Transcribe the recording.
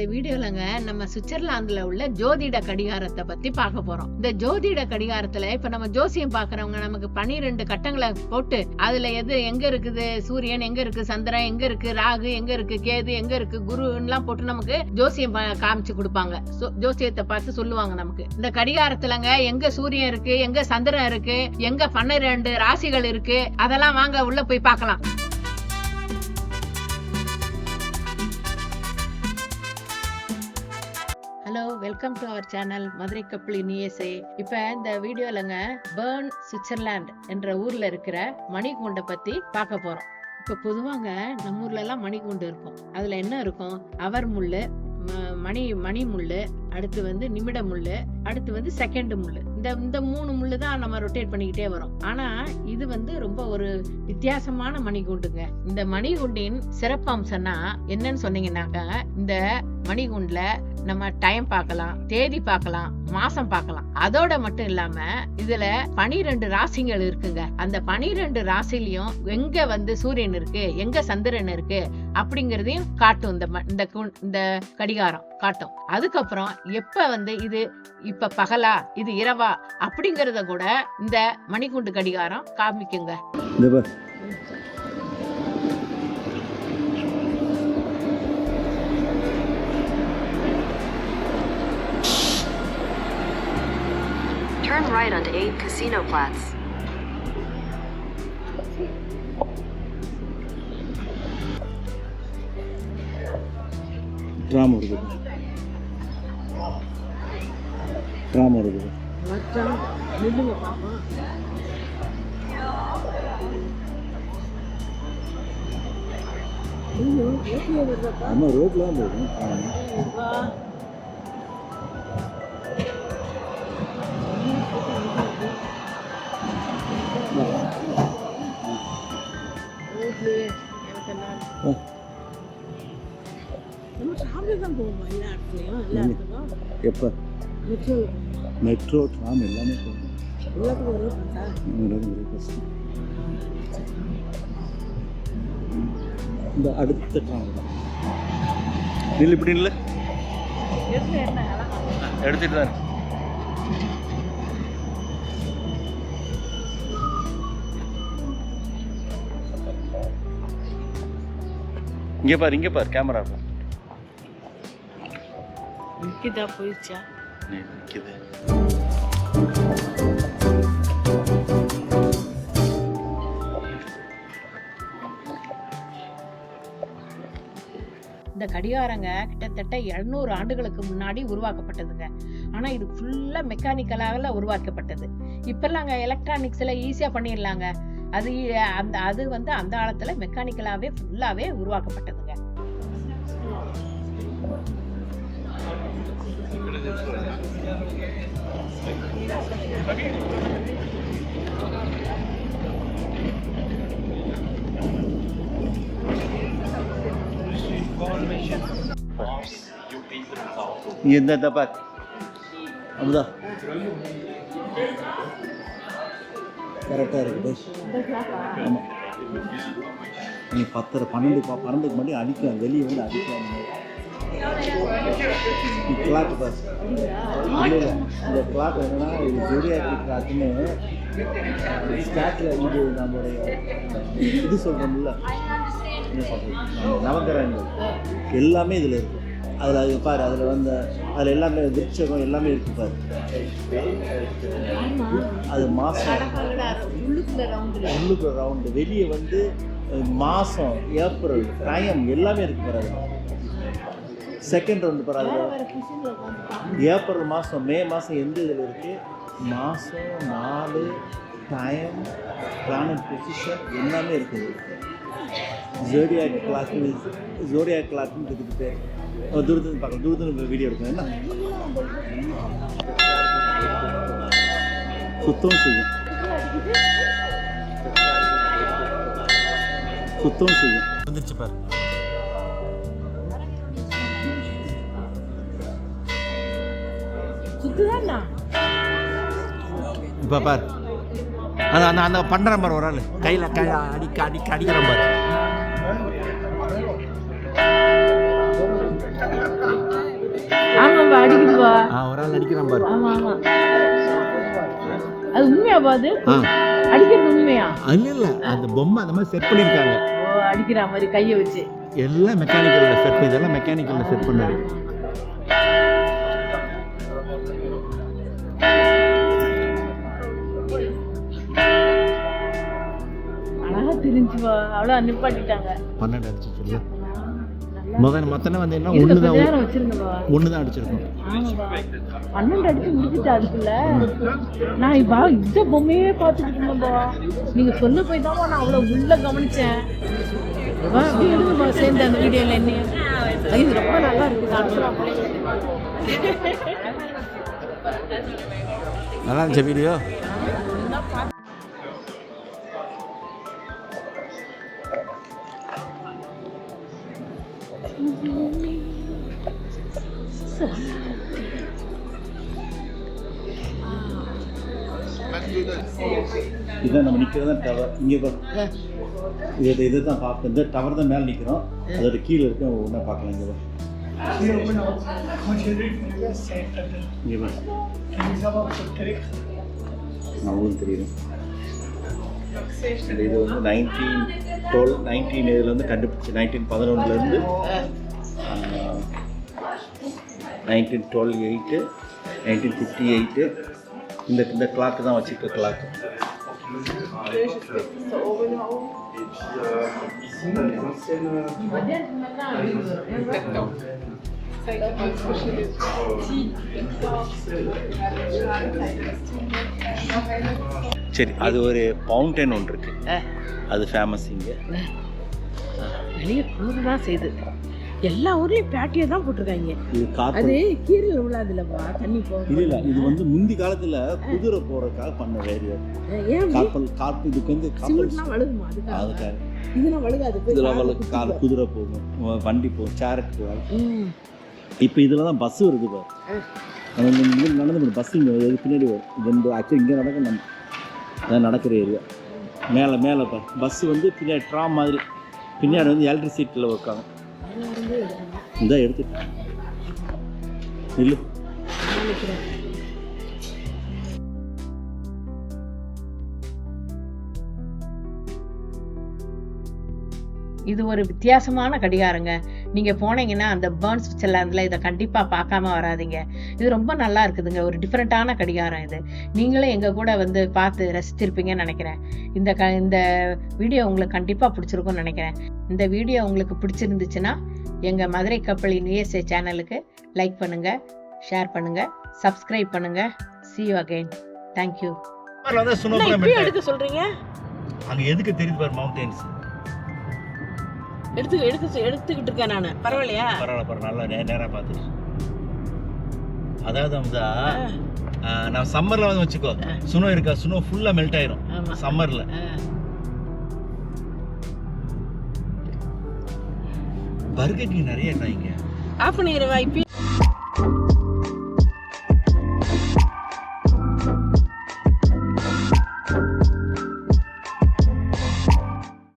இந்த வீடியோலங்க நம்ம சுவிட்சர்லாந்துல உள்ள ஜோதிட கடிகாரத்தை பத்தி பார்க்க போறோம். இந்த ஜோதிட கடிகாரத்துல இப்ப நம்ம ஜோசியம் பாக்குறவங்க நமக்கு பனிரெண்டு கட்டங்களை போட்டு அதுல எது எங்க இருக்குது? சூரியன் எங்க இருக்கு? சந்திரன் எங்க இருக்கு? ராகு எங்க இருக்கு? கேது எங்க இருக்கு? குருலாம் போட்டு நமக்கு ஜோசியம் காமிச்சு கொடுப்பாங்க. சோ- ஜோசியத்தை பார்த்து சொல்லுவாங்க நமக்கு. இந்த கடிகாரத்துலங்க எங்க சூரியன் இருக்கு? எங்க சந்திரன் இருக்கு? எங்க பன்னிரெண்டு ராசிகள் இருக்கு? அதெல்லாம் வாங்க உள்ள போய் பார்க்கலாம். Welcome to our channel Madurai கப்பல் இனியசை இப்ப இந்த வீடியோலங்க பேர்ன் சுவிட்சர்லாந்து என்ற ஊர்ல இருக்கிற மணிகுண்டை பத்தி பார்க்க போறோம். இப்ப பொதுவாங்க நம்ம ஊர்ல எல்லாம் மணிகூண்டு இருக்கும். அதுல என்ன இருக்கும்? அவர் முள்ளு ம- மணி மணி முள்ளு அடுத்து வந்து நிமிட முள்ளு அடுத்து வந்து செகண்ட் முள்ளு. இந்த இந்த மூணு முள்ளு தான் நம்ம ரொட்டேட் பண்ணிக்கிட்டே வரோம். ஆனா இது வந்து ரொம்ப ஒரு வித்தியாசமான மணிகுண்டுங்க. இந்த மணிகுண்டின் சிறப்பம்சம்னா என்னன்னு சொன்னீங்கன்னாக்க இந்த மணிகுண்டுல நம்ம டைம் பார்க்கலாம் தேதி பார்க்கலாம் மாசம் பார்க்கலாம். அதோட மட்டும் இல்லாம இதுல பனிரெண்டு ராசிகள் இருக்குங்க. அந்த பனிரெண்டு ராசிலையும் எங்க வந்து சூரியன் இருக்கு எங்க சந்திரன் இருக்கு அப்படிங்கறதையும் காட்டும். இந்த ம- இந்த இந்த கடிகாரம் காட்டும். அதுக்கப்புறம் எப்ப வந்து இது இப்ப பகலா இது இரவா அப்படிங்கறத கூட இந்த மணிக்குண்டு கடிகாரம் காமிக்குங்க. Turn right onto 8 Casino Platz. Drama இருக்குது ட்ராமா இருக்குது ஆமாம் ரோட்லாம் போகும் எப்போ? மெட்ரோ ட்ராம் எல்லாமே போகும் எல்லாத்துக்கும் கஷ்டம் இந்த அடுத்த ட்ராம் தான். நில்லு இப்படி நில்லு. எடுத்துட்டு தான் இங்கே பாரு இங்கே பாரு கேமரா பாரு நிக்கிதா போயிடுச்சா? நிற்கிது இந்த கடிகாரங்க கிட்டத்தட்ட 200 ஆண்டுகளுக்கு முன்னாடி உருவாக்கப்பட்டதுங்க. ஆனா இது ஃபுல்லா மெக்கானிக்கலால உருவாக்கப்பட்டது. இப்பெல்லாம் எலக்ட்ரானிக்ஸ்ல ஈஸியா பண்ணிடலாங்க. அது அந்த அது வந்து அந்த காலத்துல மெக்கானிக்கலாவே ஃபுல்லாவே உருவாக்கப்பட்டதுங்க. நீ எந்த இந்த பார். கரெக்டாக இருக்குது ஆமாம் நீ பத்தரை பன்னெண்டு ப- பன்னெண்டுக்கு மட்டும் அடிக்கும் வெளியே வந்து அடிக்கும் கிளாக் பஸ் இல்லை இந்த கிளாக் என்னன்னா இது ஜொடியாக்கி கிளாக்குன்னு ஸ்டாட்டில் இது நம்மளுடைய இது சொல்கிறோம்ல என்ன நவகிரகங்கள் எல்லாமே இதில் இருக்குது அதில் அது பாரு அதில் வந்து அதில் எல்லாமே விருட்சகம் எல்லாமே இருக்கு பாரு. அது மாதம் உள்ளுக்கு ரவுண்டு வெளியே வந்து மாதம் ஏப்ரல் டைம் எல்லாமே இருக்கு பாரு அதில். செகண்ட் ரவுண்டு பாரு அதில். ஏப்ரல் மாதம் மே மாதம் எந்த இதில் இருக்குது மாதம் நாலு டைம் பிளானட் பொசிஷன் எல்லாமே இருக்குது. ஜோடியா கிளாக்கு ஜோடியா கிளாக்குன்னு இருக்குது பேர். தூரத்துலேருந்து பார்க்கலாம் தூரத்துலேருந்து வீடியோ எடுக்கணும். என்ன? சுத்தம் செய்யும். சுத்தம் செய்யும். வந்துருச்சு பாரு. இப்போ பாரு. அந்த அந்த அந்த பண்ணுற மாதிரி ஒரு ஆள். கையில் கை அடிக்க அடிக்க அடிக்கிற மாதிரி அடிக்குதுப்பா ஆ ஒரு ஆள் அடிக்கிறான் பாரு. ஆமா ஆமா. அது அடிக்கிறது உண்மையா? இல்ல இல்ல. அந்த பொம்மை அந்த மாதிரி செட் பண்ணியிருக்காங்க. ஓ அடிக்கிற மாதிரி கையை வச்சு. எல்லாம் மெக்கானிக்கல்ல செட் இதெல்லாம் மெக்கானிக்கல்ல செட் பண்ணது அழகா தெரிஞ்சுப்பா அவ்வளோ நிப்பாட்டிட்டாங்க. பன்னெண்டு அடிச்சு சொல்லு. முதல்ல மொத்தனை வந்து என்ன ஒன்று தான் ஒன்று தான் அடிச்சிருக்கோம். பன்னெண்டு அடிச்சு முடிச்சுட்டா அதுக்குள்ள? நான் இப்ப இந்த பொம்மையே பார்த்துட்டு இருந்தேன்பா. நீங்க சொல்ல போய் தான் நான் அவ்வளோ உள்ள கவனிச்சேன். வா, அப்படியே எடுங்கப்பா சேர்ந்து அந்த வீடியோல என்ன இது ரொம்ப நல்லா இருக்குது. நல்லா இருந்துச்சு வீடியோ இதான் நம்ம நிற்கிறது தான் டவர் இங்கே இதை இதை தான் பார்ப்போம் இந்த டவர் தான் மேலே நிற்கிறோம் அதோட கீழே இருக்க ஒன்றா பார்க்கலாம் இங்கே இங்கே அவங்களும் தெரியுது இது வந்து நைன்டீன் டுவெல் நைன்டீன் இதில் வந்து கண்டுபிடிச்சி nineteen பதினொன்றுலேருந்து nineteen twelve eight nineteen fifty eight இந்த இந்த கிளாக்கு தான் வச்சுருக்க கிளாக்கு சரி அது ஒரு பவுண்டன் ஒன்று இருக்கு. அது ஃபேமஸ் இங்கே. வெளியே குளிர் தான் செய்யுது எல்லா ஊர்லயும் பேட்டியை தான் போட்டிருக்காங்க. அது கீரையில் விழாதுல்லப்பா தண்ணி போகும். இல்லை இது வந்து முந்தி காலத்தில் குதிரை போகிறதுக்காக பண்ண ஏன் காப்பல் காப்பு இதுக்கு வந்து காப்பல் சிமெண்ட்லாம் வழுகுமா அதுக்காக? இதெல்லாம் வழுகாது போய் இதில் காலை அவளை குத்திக்கும். கால் குதிரை போகும். வண்டி போகும் சேரட் போகும். இப்போ இதில் தான் பஸ் வருது பார். நடந்து போகும் பஸ் இங்கே பின்னாடி வரும். இது வந்து ஆக்சுவலி இங்கே நடக்க நம்ம அதான் நடக்கிற ஏரியா மேலே மேலே பார். பஸ் வந்து பின்னாடி ட்ராம் மாதிரி. பின்னாடி வந்து எலக்ட்ரிசிட்டியில் வைக்காங்க இந்த எடுத்துட்டு இல்லை இது ஒரு வித்தியாசமான கடிகாரங்க. நீங்க போனீங்கன்னா அந்த பேர்ன் சுவிட்சர்லாந்துல இதை கண்டிப்பா பார்க்காம வராதீங்க. இது ரொம்ப நல்லா இருக்குதுங்க. ஒரு டிஃப்ரெண்ட்டான கடிகாரம் இது. நீங்களும் எங்க கூட வந்து பார்த்து ரசிச்சிருப்பீங்கன்னு நினைக்கிறேன். இந்த க இந்த வீடியோ உங்களுக்கு கண்டிப்பா பிடிச்சிருக்கும்னு நினைக்கிறேன். இந்த வீடியோ உங்களுக்கு பிடிச்சிருந்துச்சுன்னா எங்க மதுரை கப்பலின் யூஎஸ்ஏ சேனலுக்கு லைக் பண்ணுங்க ஷேர் பண்ணுங்க சப்ஸ்கிரைப் பண்ணுங்க. See you again. Thank you. வந்து சொல்றீங்க? அங்கே எதுக்கு தெரியுது பாரு மவுண்டன்ஸ் எடுத்து எடுத்து எடுத்துக்கிட்டு இருக்கேன் நான். பரவாயில்லையா? பரவாயில்ல பரவாயில்ல. நல்லா நேராக பார்த்துட்டு அதாவது அம்சா நான் சம்மரில் வந்து வச்சுக்கோ. சுனோ இருக்கா? சுனோ ஃபுல்லாக மெல்ட் ஆயிரும். சம்மரில் பர்கர் கிங் நிறைய இருக்காங்க ஆஃப் பண்ணிடுவா இப்போ